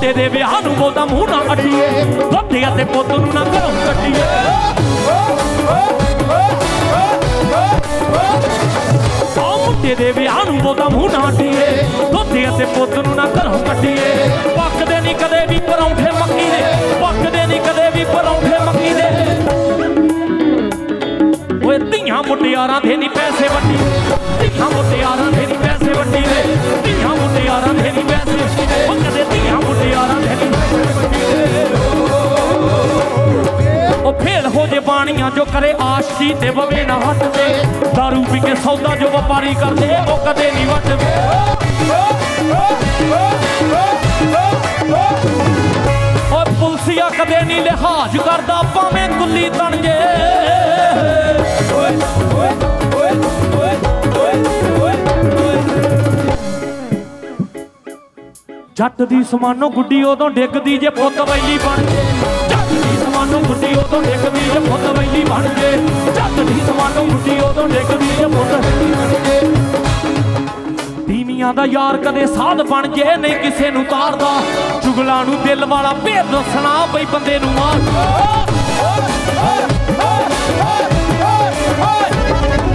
ਮੁੰਡੇ ਦੇ ਵਿਆਹ ਨੂੰ ਬੋਦਾ ਮੂੰਹ ਨਾ ਅੜੀਏ ਦੋਤੇ ਅਤੇ ਪੁੱਤ ਨੂੰ ਨਾ ਘਰੋਂ ਕੱਢੀਏ। ਆ ਦੇ ਵਿਆਹ ਨੂੰ ਬੋਦਾ ਮੂੰਹ ਨਾ ਅੜੀਏ ਦੋਤੇ ਅਤੇ ਪੁੱਤ ਨੂੰ ਨਾ ਘਰੋਂ ਕੱਢੀਏ। ਪੱਕਦੇ ਨਹੀਂ ਕਦੇ ਵੀ ਪਰੌਂਠੇ ਮੱਕੀ ਦੇ ਪੱਕਦੇ ਨਹੀਂ ਕਦੇ ਵੀ ਪਰੌਂਠੇ ਮੱਕੀ ਦੇ ਓਏ ਧੀਆਂ ਮੁਟਿਆਰਾਂ ਦੇ ਨਹੀਂ ਪੈਸੇ ਵੱਡੀ। ਧੀਆਂ ਮੁਟਿਆਰਾਂ ਦੇ ਫੇਲ ਹੋ ਜੇ ਬਾਣੀਆਂ ਜੋ ਕਰੇ ਆਸ਼ਕੀ ਤੇ ਵਵੇ ਨਾ ਹੱਟ ਤੇ दारू ਪੀ ਕੇ ਸੌਦਾ ਜੋ ਵਪਾਰੀ ਕਰਦੇ, ਉਹ ਕਦੇ ਨਹੀਂ ਵੱਟਦੇ। ਓ ਪੁਲਸੀਆ ਕਦੇ ਨਹੀਂ ਲਿਹਾਜ਼ ਕਰਦਾ, ਭਾਵੇਂ ਗੁੱਲੀ ਤਣ ਜੇ। ਜੱਟ ਦੀ ਸਮਾਨੋ ਗੁੱਡੀ ਉਦੋਂ ਡਿੱਗਦੀ ਜੇ ਪੁੱਤ ਵੈਲੀ ਬਣ ਜੇ। ਉਦੋਂ ਡਿੱਗਦੀ ਜੇ ਪੁੱਤ ਵੈਲੀ ਬਣ ਜੇ ਜੱਟ ਦੀ ਸਮਾਨੋ ਗੁੱਡੀ ਉਦੋਂ ਡਿੱਗਦੀ ਜੇ ਪੁੱਤ ਵੈਲੀ ਬਣ ਜੇ ਤੀਵੀਆਂ ਦਾ ਯਾਰ ਕਦੇ ਸਾਧ ਬਣ ਜੇ ਨਹੀਂ ਕਿਸੇ ਨੂੰ ਤਾਰਦਾ ਚੁਗਲਾਂ ਨੂੰ ਦਿਲ ਵਾਲਾ ਭੇਦ ਦੱਸਣਾ ਬਈ ਬੰਦੇ ਨੂੰ ਮਾਰ।